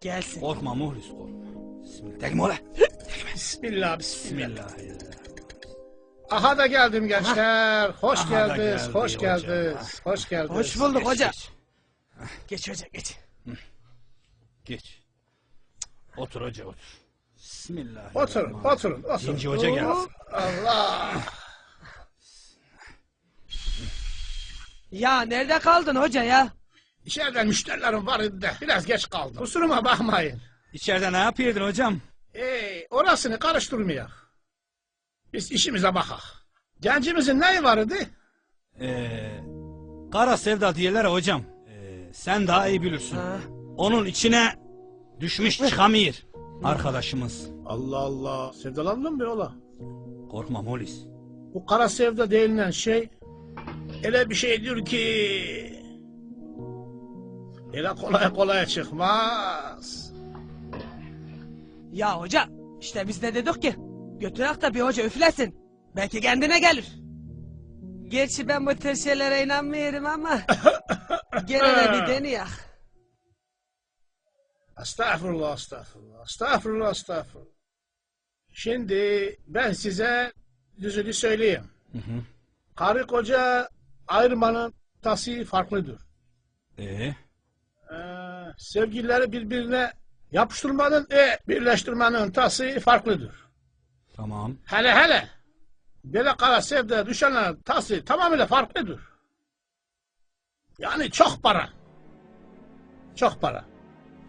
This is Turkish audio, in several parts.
Gelsin. Korkma muhlis korkma. Bismillah. Tekme ola. Bismillah, bismillah. Aha da geldim gençler. Hoş Aha da geldiniz, geldi hoş geldiniz, hoş geldiniz. Hoş bulduk Geç, hoca. Geç. Geç hoca geç. geç. Otur hoca otur. Bismillah. Oturun, oturun, oturun. Zinci hoca gelsin. Allah. Ya nerede kaldın hoca ya? İçeride müşterilerim var idi de biraz geç kaldım. Kusuruma bakmayın. İçeride ne yapıyordun hocam? Ee, orasını karıştırmayak. Biz işimize bakak. Gencimizin neyi var idi? Ee, kara sevda diyorlar ya hocam. Ee, sen daha iyi bilirsin. Ha. Onun içine düşmüş çıkamıyor. Arkadaşımız. Allah Allah. Sevdalandın mı ola? Korkma muhlis. Bu kara sevda denilen şey öyle bir şeydir ki öyle kolay kolay çıkmaz. Ya hoca işte biz de dedik ki götürek de bir hoca üflesin. Belki kendine gelir. Gerçi ben bu tür şeylere inanmıyorum ama gene de bir deneyek. Estağfurullah, estağfurullah, estağfurullah, estağfurullah. Şimdi ben size düzünü söyleyeyim. Hı hı. Karı koca ayırmanın tası farklıdır. Ee, Ee, sevgilileri birbirine yapıştırmanın ve birleştirmenin tası farklıdır. tamam. Hele hele böyle kara sevdaya düşenlerin tası tamamıyla farklıdır. Yani çok para. Çok para.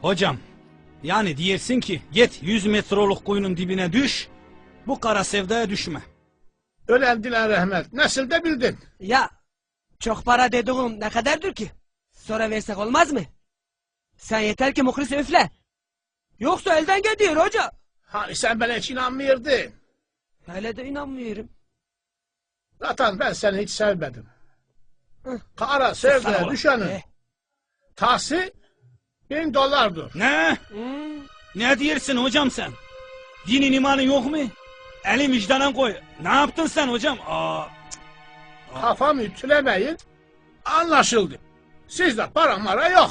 Hocam, yani diyersin ki git 100 metroluk kuyunun dibine düş, bu kara sevdaya düşme. Ölen dilen rahmet. Nesil de bildin. Ya çok para dediğin ne kadardır ki? Sonra versek olmaz mı? Sen yeter ki muhlis üfle. Yoksa elden gidiyor hoca. Hani sen bana hiç inanmıyordun. Hele de inanmıyorum. Zaten ben seni hiç sevmedim. Hı. Kara bak. düşenin Eh. tası bin dolardır. Ne? Hmm. Ne diyorsun hocam sen? Dinin imanın yok mu? Eli vicdana koy. Ne yaptın sen hocam? Aa, Kafamı ütülemeyin. Anlaşıldı. Sizde para mara yok.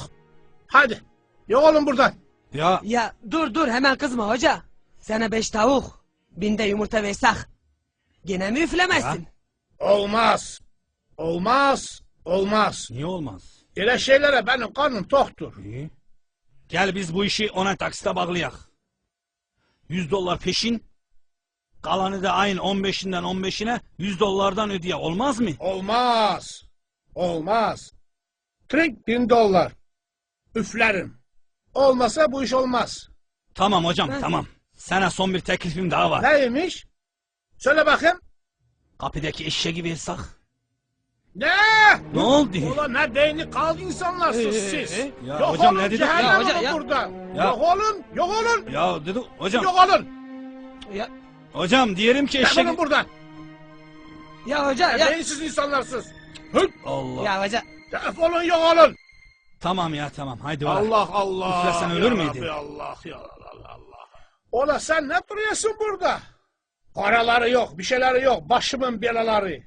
Hadi. Yok olun buradan. ya Ya dur dur hemen kızma hoca. Sana beş tavuk, binde yumurta versek. Gene mi üflemezsin? Olmaz. Olmaz. Olmaz. niye olmaz? Öyle şeylere benim karnım toktur. İyi. Gel biz bu işi ona taksite bağlayak. 100 dolar peşin, kalanı da ayın 15'inden 15'ine 100 dolardan ödeye olmaz mı? Olmaz. Olmaz. Trink bin dolar. Üflerim. Olmasa bu iş olmaz. Tamam hocam tamam. Sana son bir teklifim daha var. Neymiş? Söyle bakayım. Kapıdaki eşeği versek. Ne? Ne oldu? Ulan ne beyni kaldı insanlarsınız Ee, siz. ee, ya yok hocam olun ne dedik? cehennem Ya hoca, olun ya. burada. Ya. Yok olun, yok olun, Ya dedi hocam. yok olun. Ya, Hocam diyelim ki eşeği... Defolun buradan. ya hoca Ya. ya. Beyinsiz insanlarsınız. Hı? Allah. Ya hoca. Defolun yok olun. Tamam ya tamam haydi var. Allah Allah. Üflesen ölür müydün? Allah ya Allah Allah. Ola sen ne duruyorsun burada? Paraları yok, bir şeyleri yok. Başımın belaları.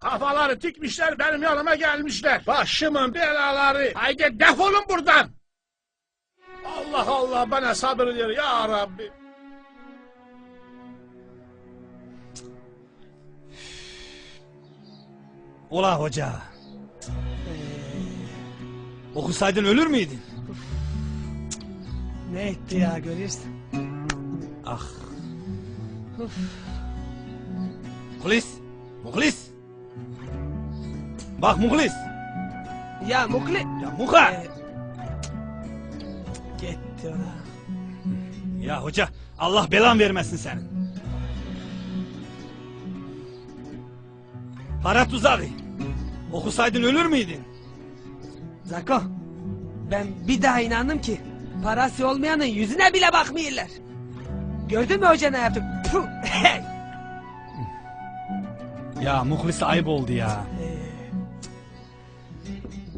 Kafaları tikmişler benim yanıma gelmişler. Başımın belaları. Haydi defolun buradan. Allah Allah bana sabır ver ya Rabbi. Ola hoca. Okusaydın ölür müydün? Ne etti ya görüyorsun. Ah. Muhlis. Muhlis. Bak Muhlis. Ya mukli. Ya Muha. Ee, gitti ona. Ya hoca Allah belan vermesin senin. Para tuzağı. Okusaydın ölür müydün? Zako. Ben bir daha inandım ki parası olmayanın yüzüne bile bakmıyorlar. Gördün mü hoca ne yaptı? Puh, hey. Ya Muhlis ayıp oldu ya.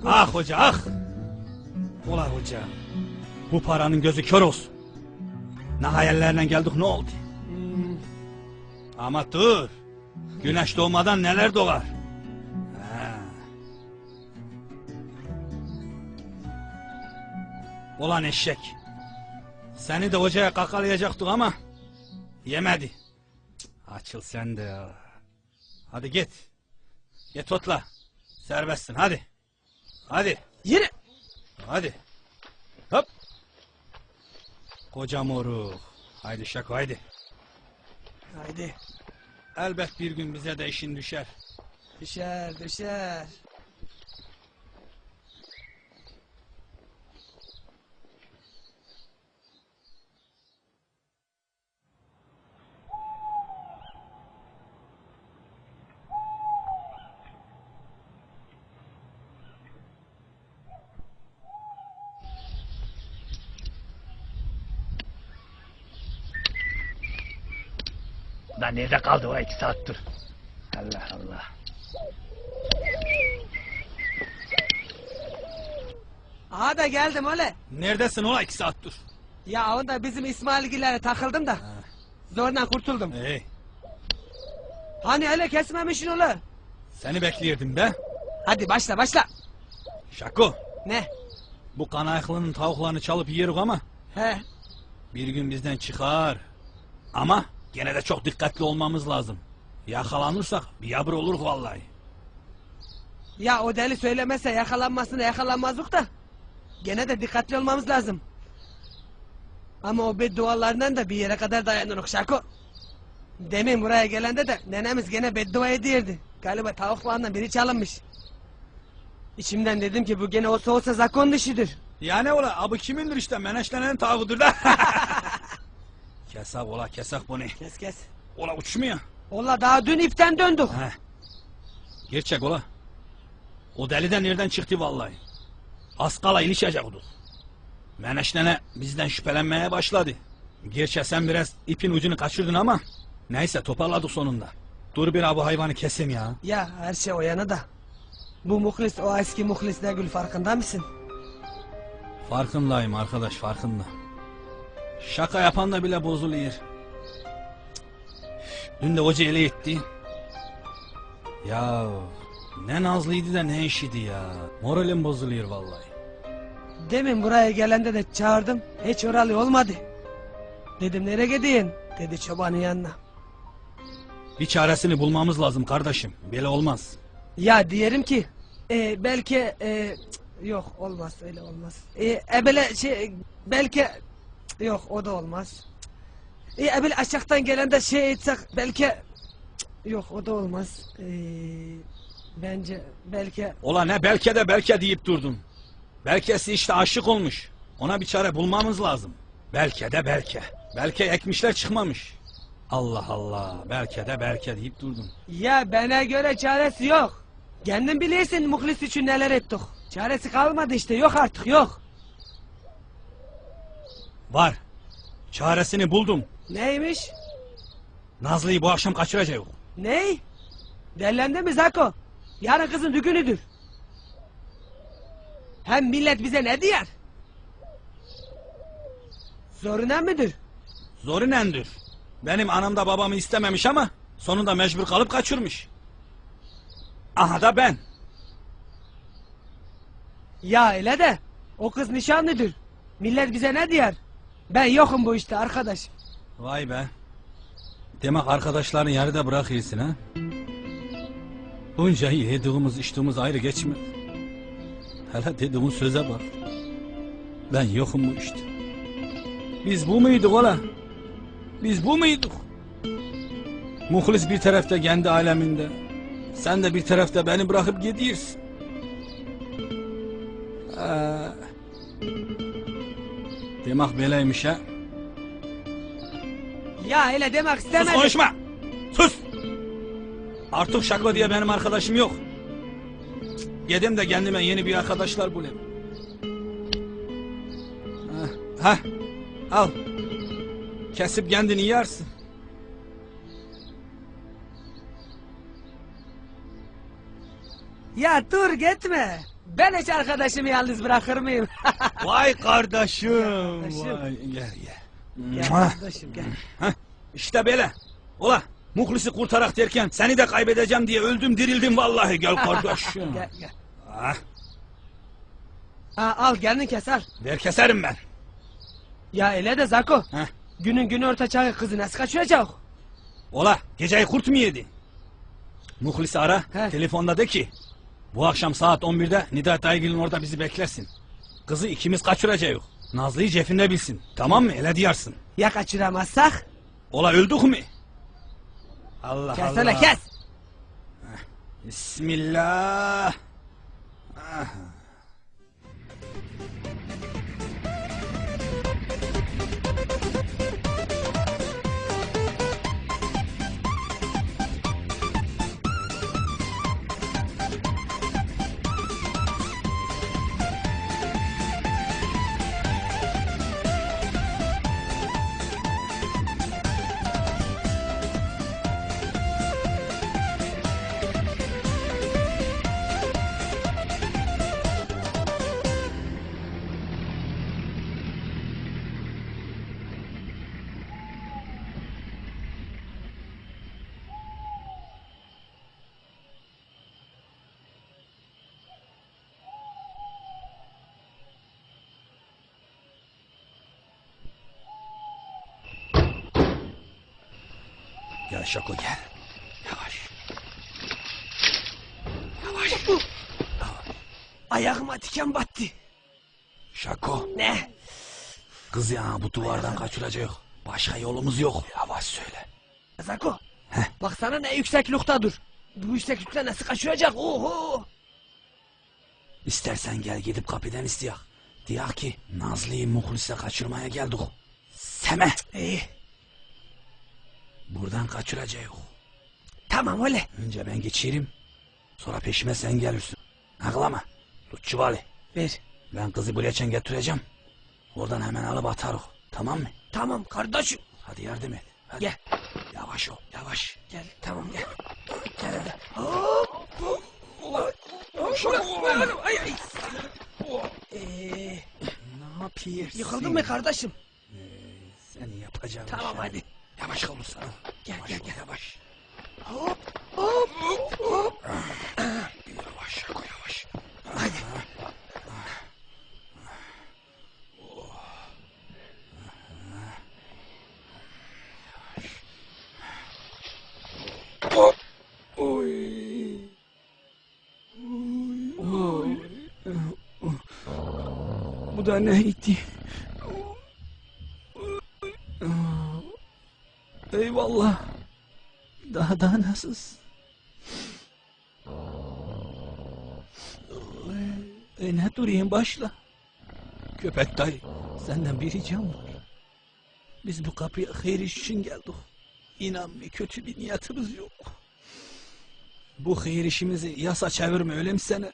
Ah hoca ah. Ola hoca. Bu paranın gözü kör olsun. Ne hayallerle geldik ne oldu? hmm, Ama dur. Güneş doğmadan neler doğar? Ulan eşek. Seni de hocaya kakalayacaktık ama yemedi. Cık, Açıl sen de ya. Hadi git. Git otla. Serbestsin hadi. Hadi. Yürü. Hadi. Hop. Koca moruk. Haydi şako haydi. Haydi. Elbet bir gün bize de işin düşer. Düşer düşer. Nerede kaldı o iki saattir? Allah Allah. Aha da geldim öyle. Neredesin ola iki saat dur. Ya onda bizim İsmailgillere takıldım da. Zorla kurtuldum. Hey, Hani öyle kesmemişsin ola. seni bekliyordum be. Hadi başla başla. Şako. Ne? Bu kan ayaklının tavuklarını çalıp yiyoruz ama He. bir gün bizden çıkar. Ama gene de çok dikkatli olmamız lazım. Yakalanırsak bir yabır olur vallahi. Ya o deli söylemezse yakalanmasına yakalanmazlık da. Gene de dikkatli olmamız lazım. Ama o beddualarından da bir yere kadar dayanırız Şako. Demin buraya gelende de nenemiz gene beddua ediyordu. Galiba tavuklarından biri çalınmış. İçimden dedim ki bu gene olsa olsa zakon dışıdır. Yani ola abi kimindir işte meneşlenen tavuğudur da. kesak ola kesak bu ne? Kes kes. Ola uçmuyor. Ola daha dün ipten döndük. He. Gerçek ola. O deli de nereden çıktı vallahi. Az kala ilişecektik. Meneşlene bizden şüphelenmeye başladı. Gerçi sen biraz ipin ucunu kaçırdın ama neyse toparladık sonunda. Dur bir abi hayvanı kesim ya. Ya her şey o yana da. Bu muhlis o eski muhlis ne gül farkında mısın? Farkındayım arkadaş farkında. Şaka yapan da bile bozuluyor. Dün de hoca ele etti. Ya ne nazlıydı da ne işiydi ya. Moralim bozuluyor vallahi. Demin buraya gelende de çağırdım. Hiç oralı olmadı. Dedim nereye gideyim? Dedi çobanın yanına. Bir çaresini bulmamız lazım kardeşim. Böyle olmaz. Ya diyelim ki e, belki e, cık, yok olmaz öyle olmaz. E, e böyle şey belki yok o da olmaz. E, e böyle aşağıdan gelen de şey etsek belki yok o da olmaz. E, bence belki Ola ne belki de belki deyip durdun. Belkesi işte aşık olmuş. Ona bir çare bulmamız lazım. Belki de belki. Belki ekmişler çıkmamış. Allah Allah. Belki de belki deyip durdun. ya bana göre çaresi yok. Kendin bilirsin muhlis için neler ettik. Çaresi kalmadı işte yok artık yok. Var. Çaresini buldum. Neymiş? Nazlı'yı bu akşam kaçıracağız. Ney? Dellendi mi Zako? Yarın kızın düğünüdür. Hem millet bize ne diyer? Zoruna mıdır? Zoru nendir? Benim anam da babamı istememiş ama sonunda mecbur kalıp kaçırmış. Aha da ben. Ya öyle de o kız nişanlıdır. Millet bize ne diyer? Ben yokum bu işte arkadaş. Vay be. Demek arkadaşların yarıda bırakıyorsun ha? Bunca yediğimiz içtiğimiz ayrı geçme. Hele dediğin söze bak. Ben yokum bu işte. Biz bu muyduk ola? Biz bu muyduk? Muhlis bir tarafta kendi aleminde. Sen de bir tarafta beni bırakıp gidiyorsun. Demek böyleymiş ha. Ya öyle demek Sus istemedim. konuşma. Sus. Artık Şako diye benim arkadaşım yok. Yedim de kendime yeni bir arkadaşlar bulayım. Hah, hah, al. Kesip kendini yersin. Ya dur gitme. Ben hiç arkadaşımı yalnız bırakır mıyım? Vay kardeşim. Kardeşim. Vay, gel gel. gel kardeşim gel. Hah, işte böyle. Ola Muhlis'i kurtarak derken seni de kaybedeceğim diye öldüm dirildim vallahi gel kardeşim. Gel gel. ah, Ha, al kendin kes al. ver keserim ben. Ya öyle de Zako. Heh. Günün günü orta çağı kızı nasıl kaçıracak? Ola geceyi kurt mu yedi? Muhlis'i ara. He. Telefonda de ki. Bu akşam saat 11'de Nida Daygil'in orada bizi beklersin. Kızı ikimiz kaçıracağız. Nazlı'yı cefinde bilsin. Tamam mı? Ele diyarsın. Ya kaçıramazsak? Ola öldük mü? Allah Kessene Allah. kes. Bismillah. Gel Şako gel. Yavaş. Yavaş. Ayağıma diken battı. Şako. Ne? Kız ya bu duvardan kaçıracak. Başka yolumuz yok. Yavaş söyle. Zako. Baksana ne yükseklikte dur. Bu yükseklikte nasıl kaçıracak? Oho. İstersen gel gidip kapıdan isteyek. Diyak ki Nazlı'yı Muhlis'e kaçırmaya geldik. Seme. İyi. Buradan kaçıracağız. Tamam öyle. Önce ben geçirim. Sonra peşime sen gelirsin. Ağlama. Tut çuvalı. Ver. Ben kızı buraya çen getireceğim. Oradan hemen alıp atarız. Tamam mı? Tamam kardeşim. Hadi yardım et. Hadi. Gel. Yavaş ol. Yavaş. Gel tamam gel. Gel hadi. Hop. hop, hop. Ay ay. Ee, Ne yapıyorsun? yıkıldın mı kardeşim? Seni yapacağım. Tamam şey. hadi. Yavaş olursan. Gel, yavaş gel, gel. Yavaş. Hop hop hop. Yavaş Şako yavaş. Hadi. Bu da neydi? Nasılsın? E ne durayım başla. Köpek dayı senden bir ricam var. Biz bu kapıya hayır iş için geldik. İnan bir kötü bir niyetimiz yok. Bu hayır işimizi yasa çevirme öyle mi sana?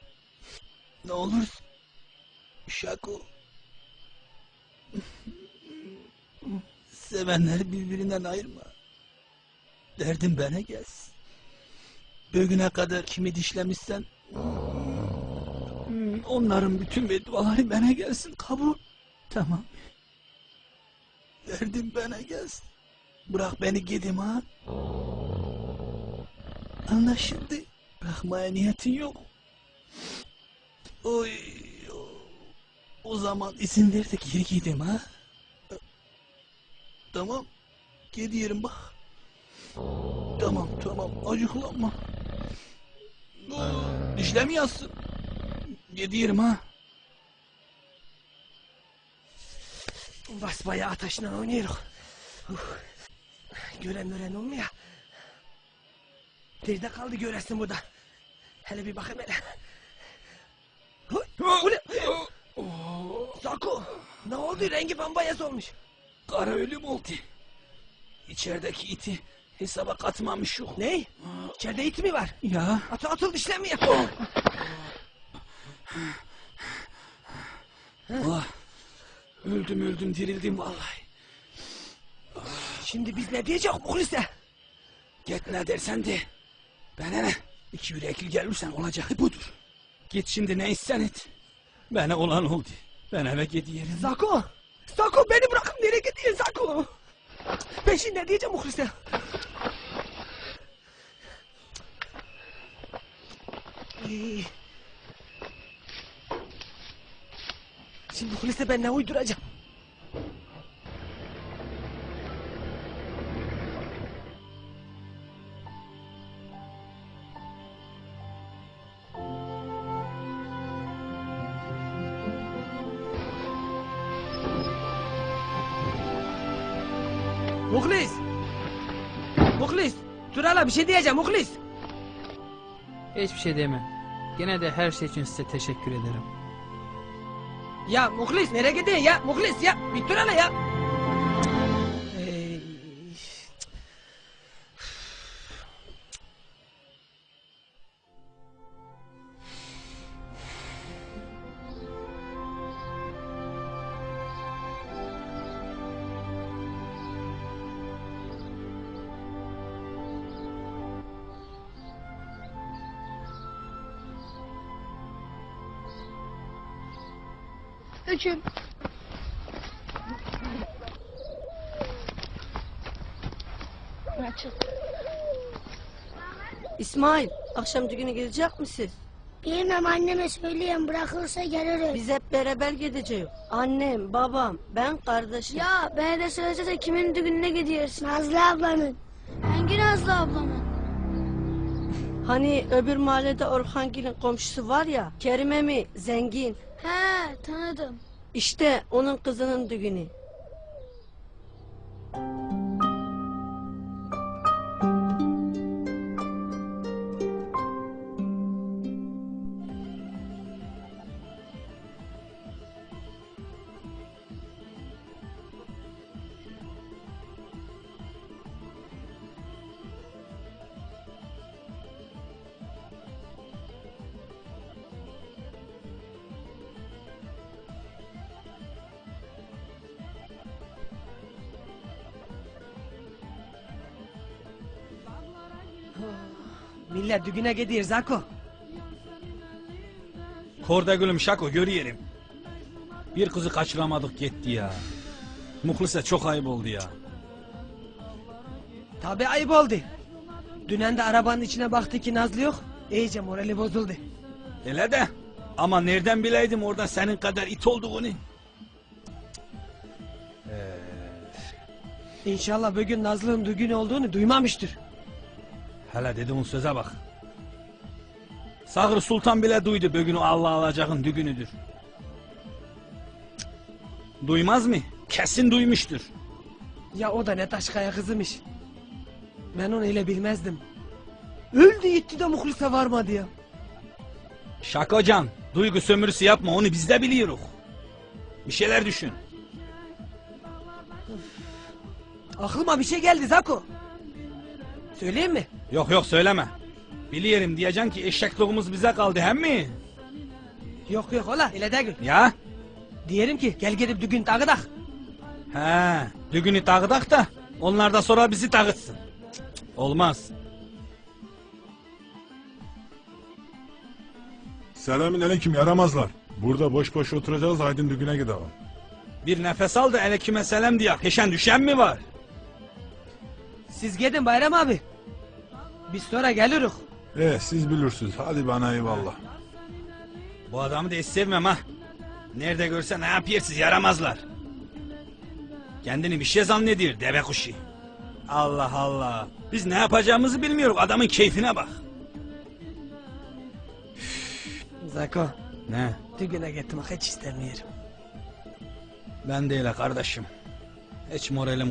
Ne olur Şako. Sevenleri birbirinden ayırma. Derdim bana gelsin. Bugüne kadar kimi dişlemişsen hmm, onların bütün bedduaları bana gelsin kabul. Tamam. Derdim bana gelsin. Bırak beni gidim ha. Anlaşıldı. Bırakmaya niyetin yok. Oy. O zaman izin ver de geri gideyim ha. Tamam. Gidiyorum bak. Tamam tamam acıklanma. Oo, Dişlemiyorsun. Gidiyorum ha. Basbaya ateşle oynuyoruz. Uf. Gören gören olmuyor. Nerede kaldı göresin burada? Hele bir bakayım hele. Zako, ne oldu? Rengi bambayaz olmuş. Kara ölüm oldu. İçerideki iti hesaba katmamış yok. Ne? İçeride it mi var? Ya Atı atıl dişlemiyor. Allah. Öldüm öldüm dirildim vallahi. Şimdi biz ne diyeceğiz Muhlis'e? Git ne dersen de. Bana ne? İki yürekli gelirsen olacağı budur. Git şimdi ne istersen et. Bana olan oldu. Ben eve gidiyorum. Zako, Zako beni bırakın nereye gidiyorsun Zako? Ben şimdi ne diyeceğim Muhlis'e? Şimdi polise ben ne uyduracağım? Muhlis! Muhlis! Dur hala bir şey diyeceğim Muhlis! Hiçbir şey deme. Gene de her şey için size teşekkür ederim. Ya Muhlis nereye gidiyorsun ya? Muhlis ya. Bir dur hala ya. Üçüm. Açıl. İsmail, akşam düğüne gelecek misin? Bilmem anneme söyleyeyim bırakırsa gelirim. Biz hep beraber gideceğiz. Annem, babam, ben, kardeşim. Ya bana de söylesene kimin düğününe gidiyorsun? Nazlı ablanın. Hangi Nazlı ablamın? Hani öbür mahallede Orhangil'in komşusu var ya, Kerime mi, zengin. He tanıdım. İşte onun kızının düğünü. Millet düğüne gidiyor Zako. Korda gülüm şako görüyelim. Bir kızı kaçıramadık gitti ya. Muhlise çok ayıp oldu ya. Tabi ayıp oldu. Dünen de arabanın içine baktı ki Nazlı yok. İyice morali bozuldu. Hele de. Ama nereden bileydim orada senin kadar it olduğunu. İnşallah bugün Nazlı'nın düğün olduğunu duymamıştır. Hele dediğin söze bak. Sağır Sultan bile duydu bugün o Allah alacağın düğünüdür. Duymaz mı? Kesin duymuştur. Ya o da ne taşkaya kızımış. Ben onu öyle bilmezdim. Öldü gitti de muhlise varmadı ya. Şakocan, duygu sömürüsü yapma onu biz de biliyoruz. Bir şeyler düşün. Aklıma bir şey geldi Zako. Söyleyeyim mi? Yok yok söyleme. Biliyorum diyeceksin ki eşekliğimiz bize kaldı hem mi? Yok yok ola öyle değil. Ya? Diyelim ki gel gidip düğün takıdak. He, düğünü takıdak da onlar da sonra bizi. Cık, cık, Olmaz. Selamün aleyküm yaramazlar. Burada boş boş oturacağız aydın düğüne gidelim. Bir nefes al da elekime selam diye peşen düşen mi var? Siz gidin Bayram abi. Biz sonra geliriz. Eh siz bilirsiniz hadi bana eyvallah. Bu adamı da hiç sevmem ha. Nerede görse ne yapıyorsunuz yaramazlar. Kendini bir şey zannediyor deve kuşu. Allah Allah. Biz ne yapacağımızı bilmiyoruz adamın keyfine bak. Zako Ne? düğüne gitmek hiç istemiyorum. Ben de öyle kardeşim. Hiç moralim